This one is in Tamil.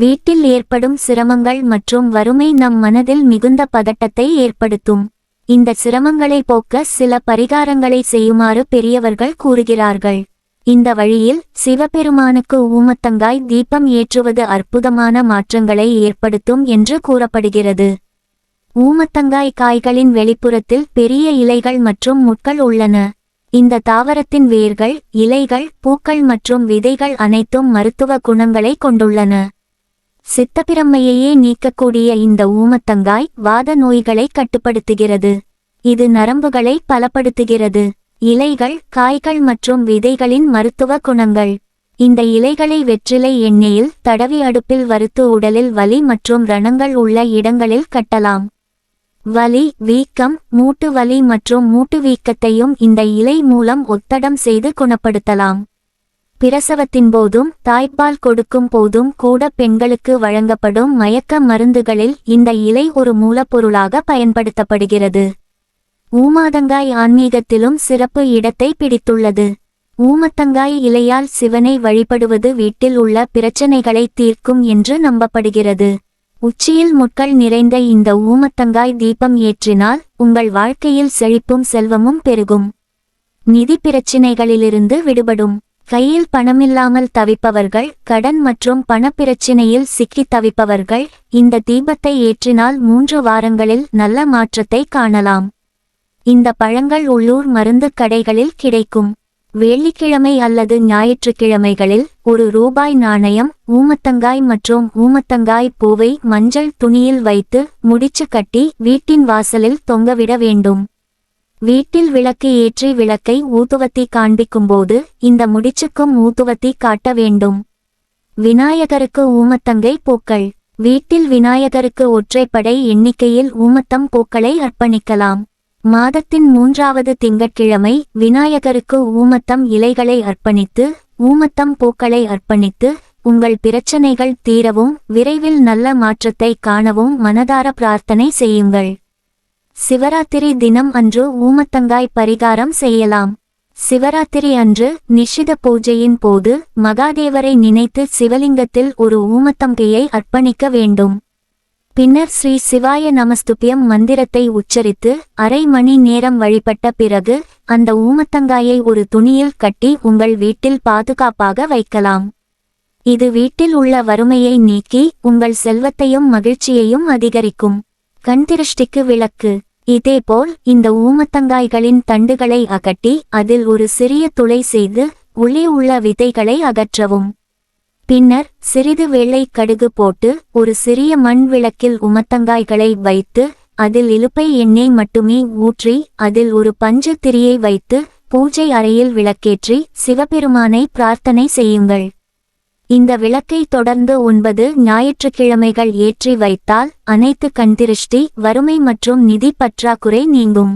வீட்டில் ஏற்படும் சிரமங்கள் மற்றும் வறுமை நம் மனதில் மிகுந்த பதட்டத்தை ஏற்படுத்தும். இந்த சிரமங்களை போக்க சில பரிகாரங்களை செய்யுமாறு பெரியவர்கள் கூறுகிறார்கள். இந்த வழியில் சிவபெருமானுக்கு ஊமத்தங்காய் தீபம் ஏற்றுவது அற்புதமான மாற்றங்களை ஏற்படுத்தும் என்று கூறப்படுகிறது. ஊமத்தங்காய் காய்களின் வெளிப்புறத்தில் பெரிய இலைகள் மற்றும் முட்கள் உள்ளன. இந்த தாவரத்தின் வேர்கள் இலைகள் பூக்கள் மற்றும் விதைகள் அனைத்தும் மருத்துவ குணங்களை கொண்டுள்ளன. சித்தப்பிரமையையே நீக்கக்கூடிய இந்த ஊமத்தங்காய் வாத நோய்களை கட்டுப்படுத்துகிறது. இது நரம்புகளை பலப்படுத்துகிறது. இலைகள் காய்கள் மற்றும் விதைகளின் மருத்துவ குணங்கள். இந்த இலைகளை வெற்றிலை எண்ணெயில் தடவி அடுப்பில் வறுத்து உடலில் வலி மற்றும் ரணங்கள் உள்ள இடங்களில் கட்டலாம். வலி வீக்கம் மூட்டு வலி மற்றும் மூட்டு வீக்கத்தையும் இந்த இலை மூலம் ஒத்தடம் செய்து குணப்படுத்தலாம். பிரசவத்தின் போதும் தாய்ப்பால் கொடுக்கும் போதும் கூட பெண்களுக்கு வழங்கப்படும் மயக்க மருந்துகளில் இந்த இலை ஒரு மூலப்பொருளாக பயன்படுத்தப்படுகிறது. ஊமாதங்காய் ஆன்மீகத்திலும் சிறப்பு இடத்தை பிடித்துள்ளது. ஊமத்தங்காய் இலையால் சிவனை வழிபடுவது வீட்டில் உள்ள பிரச்சனைகளை தீர்க்கும் என்று நம்பப்படுகிறது. உச்சியில் முட்கள் நிறைந்த இந்த ஊமத்தங்காய் தீபம் ஏற்றினால் உங்கள் வாழ்க்கையில் செழிப்பும் செல்வமும் பெருகும். நிதி பிரச்சினைகளிலிருந்து விடுபடும். கையில் பணமில்லாமல் தவிப்பவர்கள் கடன் மற்றும் பணப்பிரச்சினையில் சிக்கித் தவிப்பவர்கள் இந்த தீபத்தை ஏற்றினால் மூன்று வாரங்களில் நல்ல மாற்றத்தை காணலாம். இந்த பழங்கள் உள்ளூர் மருந்து கடைகளில் கிடைக்கும். வெள்ளிக்கிழமை அல்லது ஞாயிற்றுக்கிழமைகளில் ஒரு ரூபாய் நாணயம் ஊமத்தங்காய் மற்றும் ஊமத்தங்காய் பூவை மஞ்சள் துணியில் வைத்து முடிச்சு கட்டி வீட்டின் வாசலில் தொங்கவிட வேண்டும். வீட்டில் விளக்கு ஏற்றி விளக்கை ஊதுவத்தி காண்பிக்கும்போது இந்த முடிச்சுக்கும் ஊதுவத்தி காட்ட வேண்டும். விநாயகருக்கு ஊமத்தங்கை பூக்கள். வீட்டில் விநாயகருக்கு ஒற்றைப்படை எண்ணிக்கையில் ஊமத்தம் பூக்களை அர்ப்பணிக்கலாம். மாதத்தின் மூன்றாவது திங்கட்கிழமை விநாயகருக்கு ஊமத்தம் இலைகளை அர்ப்பணித்து ஊமத்தம் பூக்களை அர்ப்பணித்து உங்கள் பிரச்சனைகள் தீரவும் விரைவில் நல்ல மாற்றத்தை காணவும் மனதார பிரார்த்தனை செய்யுங்கள். சிவராத்திரி தினம் அன்று ஊமத்தங்காய் பரிகாரம் செய்யலாம். சிவராத்திரி அன்று நிஷித பூஜையின் போது மகாதேவரை நினைத்து சிவலிங்கத்தில் ஒரு ஊமத்தங்கையை அர்ப்பணிக்க வேண்டும். பின்னர் ஸ்ரீ சிவாய நமஸ்துபியம் மந்திரத்தை உச்சரித்து அரை மணி நேரம் வழிபட்ட பிறகு அந்த ஊமத்தங்காயை ஒரு துணியில் கட்டி உங்கள் வீட்டில் பாதுகாப்பாக வைக்கலாம். இது வீட்டில் உள்ள வறுமையை நீக்கி உங்கள் செல்வத்தையும் மகிழ்ச்சியையும் அதிகரிக்கும். கண்திருஷ்டிக்கு விளக்கு. இதேபோல் இந்த ஊமத்தங்காய்களின் தண்டுகளை அகட்டி அதில் ஒரு சிறிய துளை செய்து உள்ளே உள்ள விதைகளை அகற்றவும். பின்னர் சிறிது வெள்ளை கடுகு போட்டு ஒரு சிறிய மண் விளக்கில் உமத்தங்காய்களை வைத்து அதில் இலுப்பை எண்ணெய் மட்டுமே ஊற்றி அதில் ஒரு பஞ்சு திரியை வைத்து பூஜை அறையில் விளக்கேற்றி சிவபெருமானை பிரார்த்தனை செய்யுங்கள். இந்த விளக்கை தொடர்ந்து ஒன்பது ஞாயிற்றுக்கிழமைகள் ஏற்றி வைத்தால் அனைத்து கண்திருஷ்டி வறுமை மற்றும் நிதி பற்றாக்குறை நீங்கும்.